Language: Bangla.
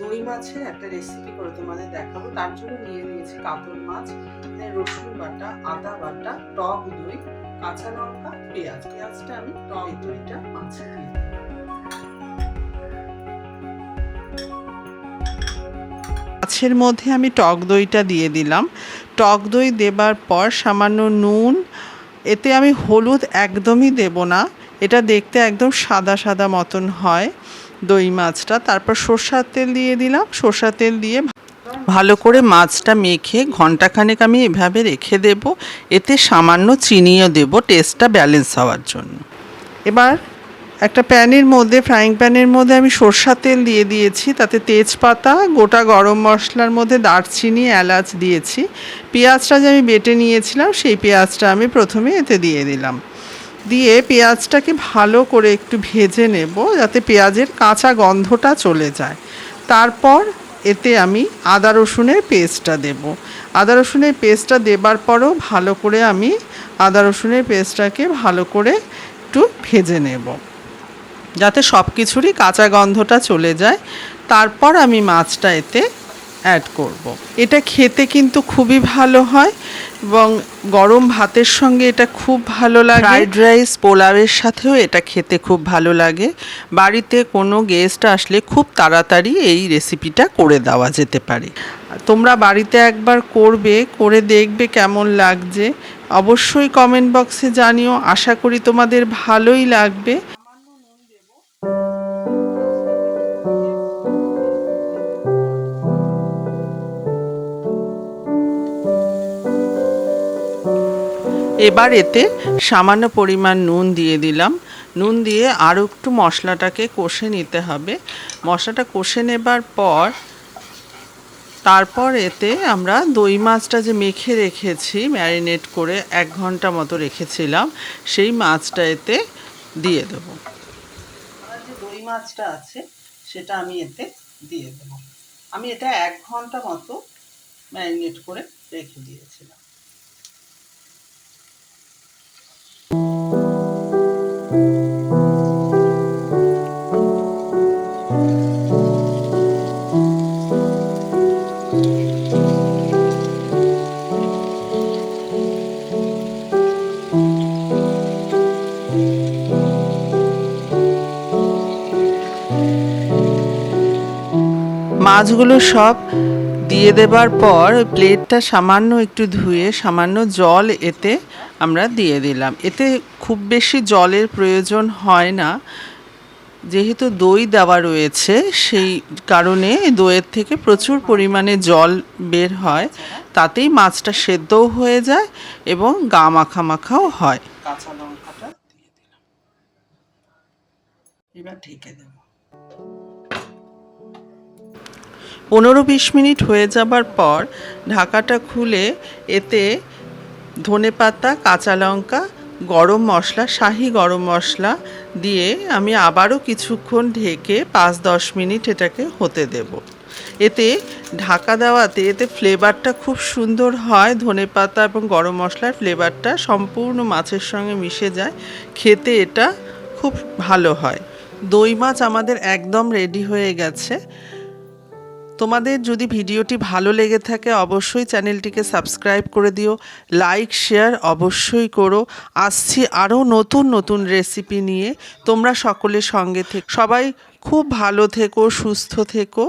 দই মাছের একটা রেসিপি করে তোমাদের দেখাবো। তার জন্য নিয়ে নিয়েছি কাতল মাছ, এখানে রসুন বাটা, আদা বাটা, টক দই, কাঁচা লঙ্কা, পেঁয়াজ। পেঁয়াজটা আমি টক দইটা মাছে দিয়ে। মাছের মধ্যে আমি টক দইটা দিয়ে দিলাম। টক দই দেবার পর সামান্য নুন, এতে আমি হলুদ একদমই দেব না। এটা দেখতে একদম সাদা সাদা মতন হয়। দই মাছটা, তারপর সর্ষার তেল দিয়ে দিলাম। সর্ষার তেল দিয়ে ভালো করে মাছটা মেখে ঘন্টাখানেক আমি এভাবে রেখে দেব। এতে সামান্য চিনিও দেব টেস্টটা ব্যালেন্স হওয়ার জন্য। এবার একটা প্যানের মধ্যে ফ্রাইং প্যানের মধ্যে আমি সর্ষার তেল দিয়ে দিয়েছি। তাতে তেজপাতা, গোটা গরম মশলার মধ্যে দারচিনি, এলাচ দিয়েছি। পেঁয়াজটা যে আমি বেটে নিয়েছিলাম, সেই পেঁয়াজটা আমি প্রথমে এতে দিয়ে দিলাম। দিয়ে পেঁয়াজটাকে ভালো করে একটু ভেজে নেব যাতে পেঁয়াজের কাঁচা গন্ধটা চলে যায়। তারপর এতে আমি আদা রসুনের পেস্টটা দেব। আদা রসুনের পেস্টটা দেবার পরও ভালো করে আমি আদা রসুনের পেস্টটাকে ভালো করে একটু ভেজে নেব। যাতে সব কিছুরই কাঁচা গন্ধটা চলে যায়। তারপর আমি মাছটা এতে অ্যাড করব। এটা খেতে কিন্তু খুবই ভালো হয়। এবং গরম ভাতের সঙ্গে এটা খুব ভালো লাগে। ফ্রাইড রাইস পোলাওয়ের সাথেও এটা খেতে খুব ভালো লাগে। বাড়িতে কোনো গেস্ট আসলে খুব তাড়াতাড়ি এই রেসিপিটা করে দেওয়া যেতে পারে। তোমরা বাড়িতে একবার করবে করে দেখবে কেমন লাগছে। অবশ্যই কমেন্ট বক্সে জানিও। আশা করি তোমাদের ভালোই লাগবে। এবার এতে সামান্য পরিমাণ নুন দিয়ে দিলাম। নুন দিয়ে আরও একটু মশলাটাকে কষে নিতে হবে। মশলাটা কষে নেবার পর তারপর এতে আমরা দই মাছটা যে মেখে রেখেছি, ম্যারিনেট করে এক ঘণ্টা মতো রেখেছিলাম, সেই মাছটা এতে দিয়ে দেবো। যে দই মাছটা আছে, সেটা আমি এতে দিয়ে দেবো। আমি এটা এক ঘণ্টা মতো ম্যারিনেট করে রেখে দিয়েছিলাম। মাছগুলো সব দিয়ে দেবার পর প্লেটটা সামান্য একটু ধুয়ে, সামান্য জল এতে আমরা দিয়ে দিলাম। এতে খুব বেশি জলের প্রয়োজন হয় না। যেহেতু দই দেওয়া রয়েছে, সেই কারণে দইয়ের থেকে প্রচুর পরিমাণে জল বের হয়। তাতেই মাছটা সেদ্ধও হয়ে যায় এবং গা মাখা মাখাও হয়। কাঁচা লঙ্কাটা দিয়ে দিলাম। এবার ঢেকে দেবো। পনেরো বিশ মিনিট হয়ে যাবার পর ঢাকাটা খুলে এতে ধনে পাতা, কাঁচা লঙ্কা, গরম মশলা, শাহি গরম মশলা দিয়ে আমি আবারও কিছুক্ষণ ঢেকে পাঁচ দশ মিনিট এটাকে হতে দেব। এতে ঢাকা দেওয়াতে এতে ফ্লেভারটা খুব সুন্দর হয়, ধনে পাতা এবং গরম মশলার ফ্লেভারটা সম্পূর্ণ মাছের সঙ্গে মিশে যায়, খেতে এটা খুব ভালো হয়। দই মাছ আমাদের একদম রেডি হয়ে গেছে। তোমাদের যদি ভিডিওটি ভালো লেগে থাকে, অবশ্যই চ্যানেলটিকে সাবস্ক্রাইব করে দিও, লাইক, শেয়ার অবশ্যই করো। আসছি আরও নতুন নতুন রেসিপি নিয়ে। তোমরা সকলের সঙ্গে থেকে, সবাই খুব ভালো থেকো, সুস্থ থেকো।